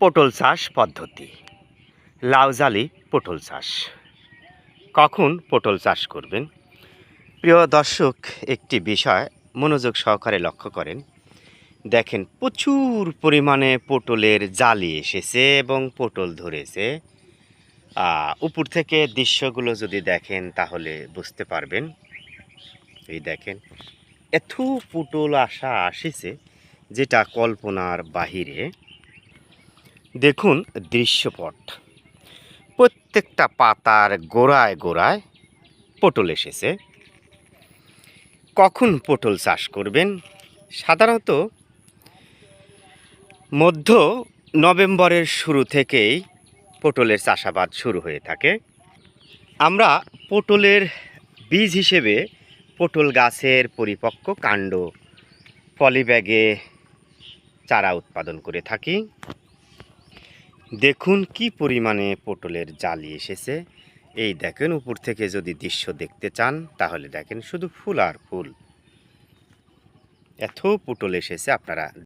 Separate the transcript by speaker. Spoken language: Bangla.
Speaker 1: পটল চাষ পদ্ধতি। লাউজালি পটল চাষ। কখন পটল চাষ করবেন? প্রিয় দর্শক, একটি বিষয় মনোযোগ সহকারে লক্ষ্য করেন। দেখেন, প্রচুর পরিমাণে পটলের জালি এসেছে এবং পটল ধরেছে। উপর থেকে দৃশ্যগুলো যদি দেখেন, তাহলে বুঝতে পারবেন। এই দেখেন, এত পটল আসা আসেছে যেটা কল্পনার বাহিরে। দেখুন দৃশ্যপট। প্রত্যেকটা পাতার গোড়ায় গোড়ায় পটল এসেছে। কখন পটল চাষ করবেন? সাধারণত মধ্য নভেম্বরের শুরু থেকেই পটলের চাষাবাদ শুরু হয়ে থাকে। আমরা পটলের বীজ হিসেবে পটল গাছের পরিপক্ক কাণ্ড পলিব্যাগে চারা উৎপাদন করে থাকি। দেখুন কি পরিমাণে পটলের জালি এসেছে। এই দেখেন উপর থেকে যদি দৃশ্য দেখতে চান, তাহলে দেখেন শুধু ফুল আর ফুল। এত পটল এসেছে আপনারা